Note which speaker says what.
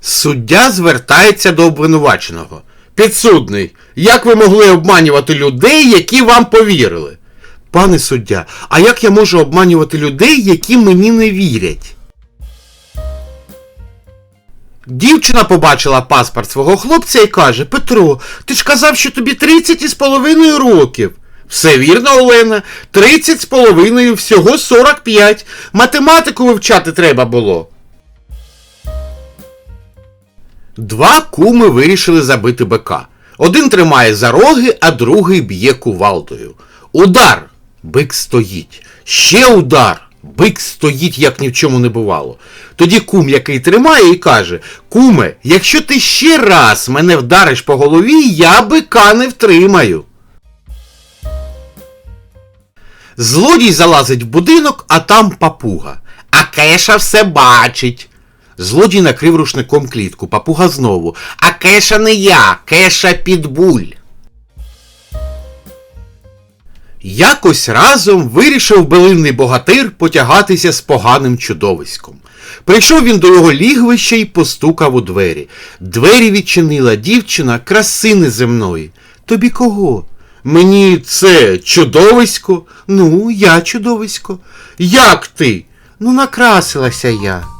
Speaker 1: Суддя звертається до обвинуваченого. Підсудний, як ви могли обманювати людей, які вам повірили? Пане суддя, а як я можу обманювати людей, які мені не вірять? Дівчина побачила паспорт свого хлопця і каже: Петро, ти ж казав, що тобі 30 із половиною років. Все вірно, Олена, 30 з половиною, всього 45. Математику вивчати треба було. Два куми вирішили забити бика. Один тримає за роги, а другий б'є кувалдою. Удар! Бик стоїть. Ще удар! Бик стоїть, як ні в чому не бувало. Тоді кум, який тримає, і каже: Куме, якщо ти ще раз мене вдариш по голові, я бика не втримаю. Злодій залазить в будинок, а там папуга. А Кеша все бачить. Злодій накрив рушником клітку, папуга знову. А Кеша не я, Кеша підбуль. Якось разом вирішив билинний богатир потягатися з поганим чудовиськом. Прийшов він до його лігвища і постукав у двері. Двері відчинила дівчина краси неземної. Тобі кого? Мені це чудовисько? Ну, я чудовисько. Як ти? Ну, накрасилася я.